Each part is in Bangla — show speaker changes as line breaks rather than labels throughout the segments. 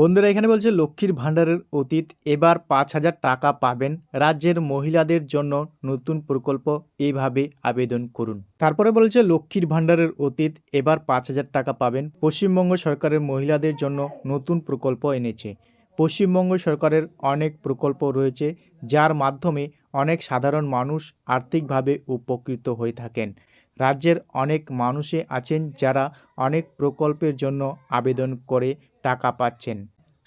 বন্ধুরা, এখানে বলছে লক্ষ্মীর ভাণ্ডারের অতীত, এবার পাঁচ হাজার টাকা পাবেন। রাজ্যের মহিলাদের জন্য নতুন প্রকল্প এইভাবে আবেদন করুন। তারপরে বলছে লক্ষ্মীর ভাণ্ডারের অতীত, এবার পাঁচ হাজার টাকা পাবেন। পশ্চিমবঙ্গ সরকারের মহিলাদের জন্য নতুন প্রকল্প এনেছে। পশ্চিমবঙ্গ সরকারের অনেক প্রকল্প রয়েছে, যার মাধ্যমে অনেক সাধারণ মানুষ আর্থিকভাবে উপকৃত হয়ে থাকেন। রাজ্যের অনেক মানুষে আছেন যারা অনেক প্রকল্পের জন্য আবেদন করে টাকা পাচ্ছেন।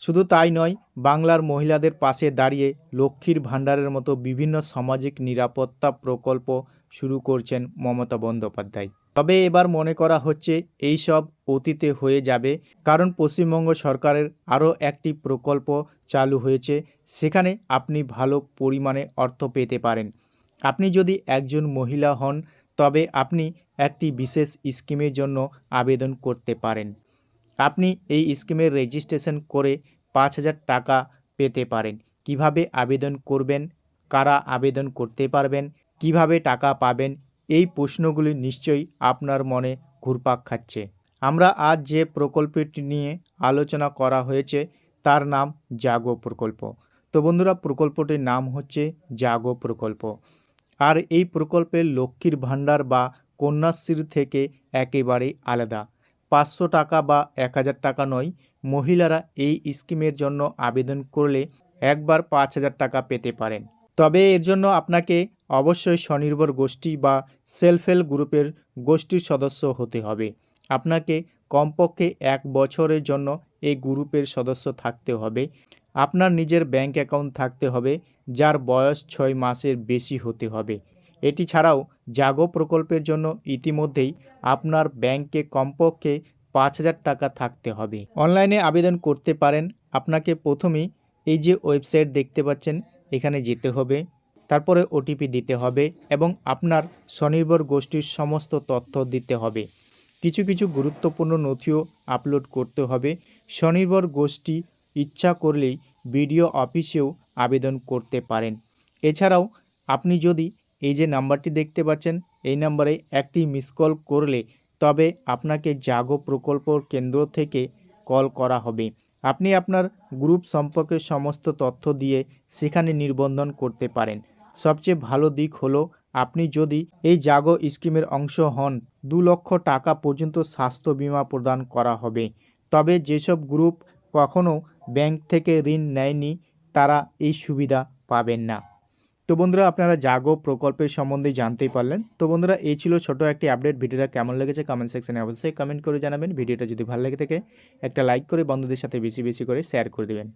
শুধু তাই নয়, বাংলার মহিলাদের পাশে দাঁড়িয়ে লক্ষ্মীর ভাণ্ডারের মতো বিভিন্ন সামাজিক নিরাপত্তা প্রকল্প শুরু করছেন মমতা বন্দ্যোপাধ্যায়। তবে এবার মনে করা হচ্ছে এই সব অতীতে হয়ে যাবে, কারণ পশ্চিমবঙ্গ সরকারের আরও একটি প্রকল্প চালু হয়েছে, সেখানে আপনি ভালো পরিমাণে অর্থ পেতে পারেন। আপনি যদি একজন মহিলা হন তবে আপনি একটি বিশেষ স্কিমের জন্য আবেদন করতে পারেন। আপনি এই স্কিমের রেজিস্ট্রেশন করে পাঁচ হাজার টাকা পেতে পারেন। কীভাবে আবেদন করবেন? কারা আবেদন করতে পারবেন? কীভাবে টাকা পাবেন? এই প্রশ্নগুলি নিশ্চয়ই আপনার মনে ঘুরপাক খাচ্ছে। আমরা আজ যে প্রকল্পটি নিয়ে আলোচনা করা হয়েছে, তার নাম জাগো প্রকল্প। তো বন্ধুরা, প্রকল্পটির নাম হচ্ছে জাগো প্রকল্প। আর এই প্রকল্পের লক্ষ্মীর ভাণ্ডার বা কন্যাশ্রী থেকে একেবারেই আলাদা। পাঁচশো টাকা বা এক হাজার টাকা নয়, মহিলারা এই স্কিমের জন্য আবেদন করলে একবার পাঁচ হাজার টাকা পেতে পারেন। তবে এর জন্য আপনাকে অবশ্যই স্বনির্ভর গোষ্ঠী বা সেলফ হেল্প গ্রুপের গোষ্ঠীর সদস্য হতে হবে। আপনাকে কমপক্ষে এক বছরের জন্য এই গ্রুপের সদস্য থাকতে হবে। আপনার নিজের ব্যাংক অ্যাকাউন্ট থাকতে হবে, যার বয়স ছয় মাসের বেশি হতে হবে। এটি ছাড়াও জাগো প্রকল্পের জন্য ইতিমধ্যেই আপনার ব্যাংকে কমপক্ষে পাঁচ হাজার টাকা থাকতে হবে। অনলাইনে আবেদন করতে পারেন। আপনাকে প্রথমেই এই যে ওয়েবসাইট দেখতে পাচ্ছেন, এখানে যেতে হবে। তারপরে ওটিপি দিতে হবে এবং আপনার স্বনির্ভর গোষ্ঠীর সমস্ত তথ্য দিতে হবে। কিছু কিছু গুরুত্বপূর্ণ নথিও আপলোড করতে হবে। স্বনির্ভর গোষ্ঠী ইচ্ছা করলেই বিডিও অফিসেও আবেদন করতে পারেন। এছাড়াও, আপনি যদি এই যে নাম্বারটি দেখতে পাচ্ছেন, এই নাম্বারে একটি মিস কল করলে তবে আপনাকে জাগো প্রকল্প কেন্দ্র থেকে কল করা হবে। আপনি আপনার গ্রুপ সম্পর্কে সমস্ত তথ্য দিয়ে সেখানে নির্বন্ধন করতে পারেন। সবচেয়ে ভালো দিক হলো, আপনি যদি এই জাগো স্কিমের অংশ হন, দু লক্ষ টাকা পর্যন্ত স্বাস্থ্য বিমা প্রদান করা হবে। তবে যেসব গ্রুপ কখনো ব্যাংক থেকে ঋণ নেয়নি, তারা এই সুবিধা পাবেন না। তো বন্ধুরা, আপনারা জাগো প্রকল্পের সম্বন্ধে জানতেই পারলেন। তো বন্ধুরা, এই ছিল ছোটো একটি আপডেট। ভিডিওটা কেমন লেগেছে কমেন্ট সেকশনে অবশ্যই কমেন্ট করে জানাবেন। ভিডিওটা যদি ভালো লেগে থাকে, একটা লাইক করে বন্ধুদের সাথে বেশি বেশি করে শেয়ার করে দেবেন।